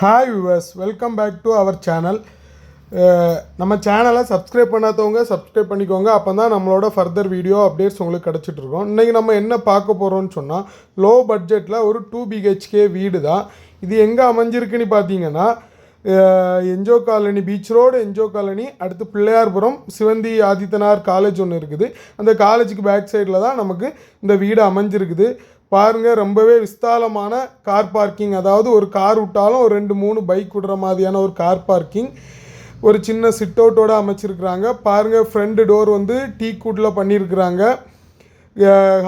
Hi viewers welcome back to our channel நம்ம சேனலை subscribe பண்ணாதவங்க சப்ஸ்கிரைப் பண்ணிக்கோங்க. அப்போ தான் நம்மளோட ஃபர்தர் வீடியோ அப்டேட்ஸ் உங்களுக்கு கிடச்சிட்டு இருக்கோம். இன்றைக்கி நம்ம என்ன பார்க்க போகிறோம்னு சொன்னால் லோ பட்ஜெட்டில் ஒரு டூ பிஹெச்கே வீடு தான். இது எங்கே அமைஞ்சிருக்குன்னு பார்த்தீங்கன்னா NGO colony beach road NGO colony அடுத்து பிள்ளையார்புரம் சிவந்தி ஆதித்தனார் காலேஜ் ஒன்று இருக்குது. அந்த காலேஜுக்கு பேக் சைடில் தான் நமக்கு இந்த வீடு அமைஞ்சிருக்குது. பாருங்க ரொம்பவே விஸ்தாலமான கார் பார்க்கிங் அதாவது ஒரு கார் விட்டாலும் ஒரு ரெண்டு மூணு பைக் விடுற மாதிரியான ஒரு கார் பார்க்கிங் ஒரு சின்ன சிட் அவுட்டோடு அமைச்சிருக்கிறாங்க. பாருங்கள் ஃப்ரண்ட் டோர் வந்து டீ கூட்டில் பண்ணியிருக்கிறாங்க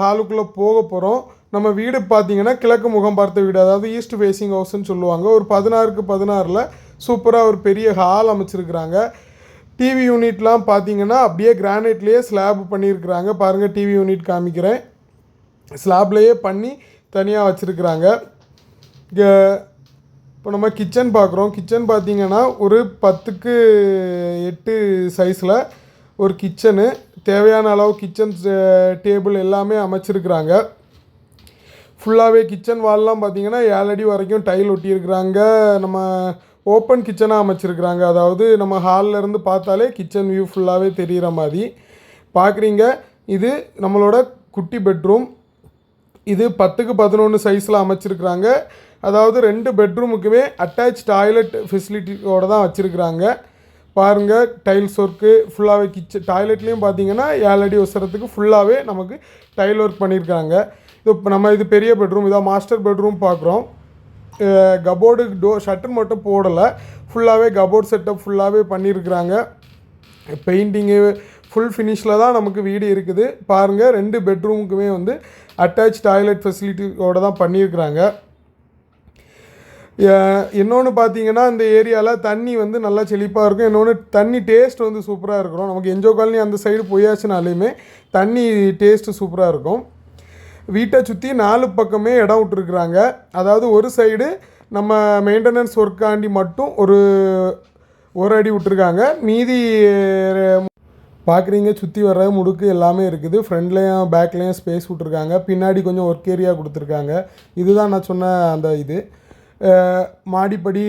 ஹாலுக்குள்ளே போக போகிறோம் நம்ம வீடு பார்த்தீங்கன்னா கிழக்கு முகம் பார்த்த வீடு அதாவது ஈஸ்ட் ஃபேஸிங் ஹவுஸ்னு சொல்லுவாங்க. ஒரு பதினாறுக்கு பதினாறில் சூப்பராக ஒரு பெரிய ஹால் அமைச்சிருக்கிறாங்க. டிவி யூனிட்லாம் பார்த்தீங்கன்னா அப்படியே கிரானைட்லேயே ஸ்லாப் பண்ணியிருக்கிறாங்க பாருங்கள் டிவி யூனிட் காமிக்கிறேன். ஸ்லாப்லேயே பண்ணி தனியாக வச்சுருக்குறாங்க. இங்கே இப்போ நம்ம கிச்சன் பார்க்குறோம் கிச்சன் பார்த்தீங்கன்னா ஒரு பத்துக்கு எட்டு சைஸில் ஒரு கிச்சனு தேவையான அளவு கிச்சன் டேபிள் எல்லாமே அமைச்சிருக்கிறாங்க. ஃபுல்லாகவே கிச்சன் வால்லாம் பார்த்திங்கன்னா ஏழு அடி வரைக்கும் டைல் ஒட்டியிருக்கிறாங்க. நம்ம ஓப்பன் கிச்சனாக அமைச்சிருக்கிறாங்க. அதாவது நம்ம ஹாலில் இருந்து பார்த்தாலே கிச்சன் வியூ ஃபுல்லாகவே தெரிகிற மாதிரி. பார்க்குறீங்க இது நம்மளோட குட்டி பெட்ரூம் இது பத்துக்கு பதினொன்று சைஸில் அமைச்சிருக்கிறாங்க. அதாவது ரெண்டு பெட்ரூமுக்குமே அட்டாச் டாய்லெட் ஃபெசிலிட்டியோடு தான் வச்சுருக்கிறாங்க. பாருங்கள் டைல்ஸ் ஒர்க்கு ஃபுல்லாகவே கிச்சன் டாய்லெட்லேயும் பார்த்தீங்கன்னா ஏழு அடி ஒசரத்துக்கு ஃபுல்லாகவே நமக்கு டைல் ஒர்க் பண்ணியிருக்காங்க இது இப்போ நம்ம இது பெரிய பெட்ரூம் இதான் மாஸ்டர் பெட்ரூம் பார்க்குறோம் கபோர்டு டோ ஷட்டர் மட்டும் போடலை. ஃபுல்லாகவே கபோர்ட் செட்டப் ஃபுல்லாகவே பண்ணியிருக்கிறாங்க பெயிண்டிங்கு ஃபுல் ஃபினிஷில் தான் நமக்கு வீடு இருக்குது. பாருங்கள் ரெண்டு பெட்ரூமுக்குமே வந்து அட்டாச் டாய்லெட் ஃபெசிலிட்டியோட தான் பண்ணியிருக்கிறாங்க. இன்னொன்று பார்த்தீங்கன்னா இந்த ஏரியாவில் தண்ணி வந்து நல்லா செழிப்பாக இருக்கும். இன்னொன்று தண்ணி டேஸ்ட் வந்து சூப்பராக இருக்கும். நமக்கு என்ஜோ காலனி அந்த சைடு போயாச்சுனாலையுமே தண்ணி டேஸ்ட்டு சூப்பராக இருக்கும். வீட்டை சுற்றி நாலு பக்கமே இடம் விட்டுருக்குறாங்க. அதாவது ஒரு சைடு நம்ம மெயின்டெனன்ஸ் ஒர்க்காண்டி மட்டும் ஒரு ஒரு அடி விட்டுருக்காங்க. மீதி பார்க்குறீங்க சுற்றி வர்ற முடுக்கு எல்லாமே இருக்குது. ஃப்ரண்ட்லேயும் பேக்லேயும் ஸ்பேஸ் விட்ருக்காங்க பின்னாடி கொஞ்சம் ஒர்க் ஏரியா கொடுத்துருக்காங்க. இதுதான் நான் சொன்ன அந்த இது. மாடிப்படி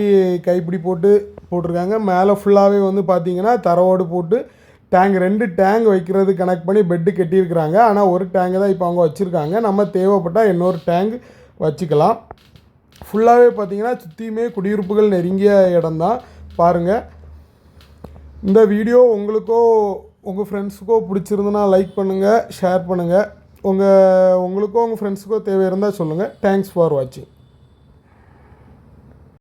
கைப்பிடி போட்டு போட்டிருக்காங்க. மேலே ஃபுல்லாகவே வந்து பார்த்தீங்கன்னா தரவோடு போட்டு டேங்க் ரெண்டு டேங்க் வைக்கிறது கனெக்ட் பண்ணி பெட்டு கட்டியிருக்கிறாங்க. ஆனால் ஒரு டேங்க் தான் இப்போ அவங்க வச்சுருக்காங்க. நம்ம தேவைப்பட்டால் இன்னொரு டேங்க் வச்சுக்கலாம். ஃபுல்லாகவே பார்த்தீங்கன்னா சுற்றியுமே குடியிருப்புகள் நெருங்கிய இடம்தான். பாருங்கள் இந்த வீடியோ உங்களுக்கோ உங்கள் ஃப்ரெண்ட்ஸுக்கோ பிடிச்சிருந்துன்னா லைக் பண்ணுங்கள் ஷேர் பண்ணுங்கள் உங்கள் உங்களுக்கோ உங்கள் ஃப்ரெண்ட்ஸுக்கோ தேவை இருந்தால் சொல்லுங்கள் தேங்க்ஸ் ஃபார் வாட்சிங்